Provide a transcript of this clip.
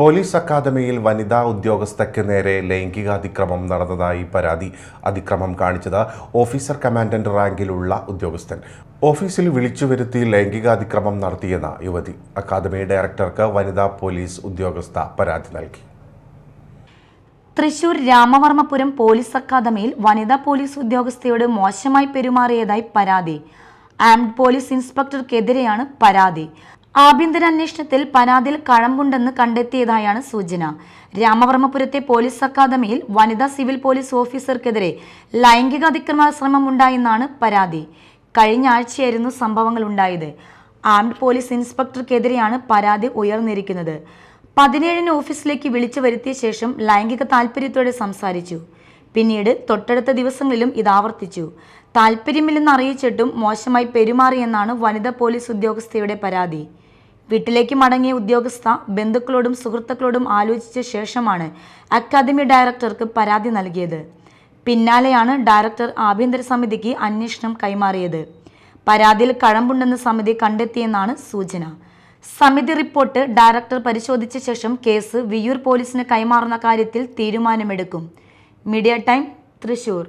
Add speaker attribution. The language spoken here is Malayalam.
Speaker 1: പോലീസ് അക്കാദമിയിൽ വനിതാ ഉദ്യോഗസ്ഥയ്ക്ക് നേരെ ലൈംഗികാതിക്രമം നടന്നതായി പരാതി അതിക്രമം കാണിച്ചത് ഓഫീസർ കമാൻഡന്റ് റാങ്കിലുള്ള ഉദ്യോഗസ്ഥൻ. ഓഫീസിൽ വിളിച്ചു വരുത്തി ലൈംഗികാതിക്രമം നടത്തിയെന്ന യുവതി. അക്കാദമി ഡയറക്ടർക്ക് വനിതാ പോലീസ് ഉദ്യോഗസ്ഥ പരാതി നൽകി.
Speaker 2: തൃശൂർ രാമവർമ്മപുരം പോലീസ് അക്കാദമിയിൽ വനിതാ പോലീസ് ഉദ്യോഗസ്ഥയോട് മോശമായി പെരുമാറിയതായി പരാതി. ആംഡ് പോലീസ് ഇൻസ്പെക്ടർക്കെതിരെയാണ് പരാതി. ആഭ്യന്തര അന്വേഷണത്തിൽ പരാതിയിൽ കഴമ്പുണ്ടെന്ന് കണ്ടെത്തിയതായാണ് സൂചന. രാമവർമ്മപുരത്തെ പോലീസ് അക്കാദമിയിൽ വനിതാ സിവിൽ പോലീസ് ഓഫീസർക്കെതിരെ ലൈംഗിക അതിക്രമ ശ്രമം ഉണ്ടായെന്നാണ് പരാതി. കഴിഞ്ഞ ആഴ്ചയായിരുന്നു സംഭവങ്ങൾ ഉണ്ടായത്. ആംഡ് പോലീസ് ഇൻസ്പെക്ടർക്കെതിരെയാണ് പരാതി ഉയർന്നിരിക്കുന്നത്. പതിനേഴിന് ഓഫീസിലേക്ക് വിളിച്ചു വരുത്തിയ ശേഷം ലൈംഗിക താല്പര്യത്തോടെ സംസാരിച്ചു. പിന്നീട് തൊട്ടടുത്ത ദിവസങ്ങളിലും ഇത് ആവർത്തിച്ചു. താല്പര്യമില്ലെന്ന് അറിയിച്ചിട്ടും മോശമായി പെരുമാറിയെന്നാണ് വനിതാ പോലീസ് ഉദ്യോഗസ്ഥയുടെ പരാതി. വീട്ടിലേക്ക് മടങ്ങിയ ഉദ്യോഗസ്ഥ ബന്ധുക്കളോടും സുഹൃത്തുക്കളോടും ആലോചിച്ച ശേഷമാണ് അക്കാദമി ഡയറക്ടർക്ക് പരാതി നൽകിയത്. പിന്നാലെയാണ് ഡയറക്ടർ ആഭ്യന്തര സമിതിക്ക് അന്വേഷണം കൈമാറിയത്. പരാതിയിൽ കഴമ്പുണ്ടെന്ന് സമിതി കണ്ടെത്തിയെന്നാണ് സൂചന. സമിതി റിപ്പോർട്ട് ഡയറക്ടർ പരിശോധിച്ച ശേഷം കേസ് വിയൂർ പോലീസിന് കൈമാറുന്ന കാര്യത്തിൽ തീരുമാനമെടുക്കും. Media time Thrissur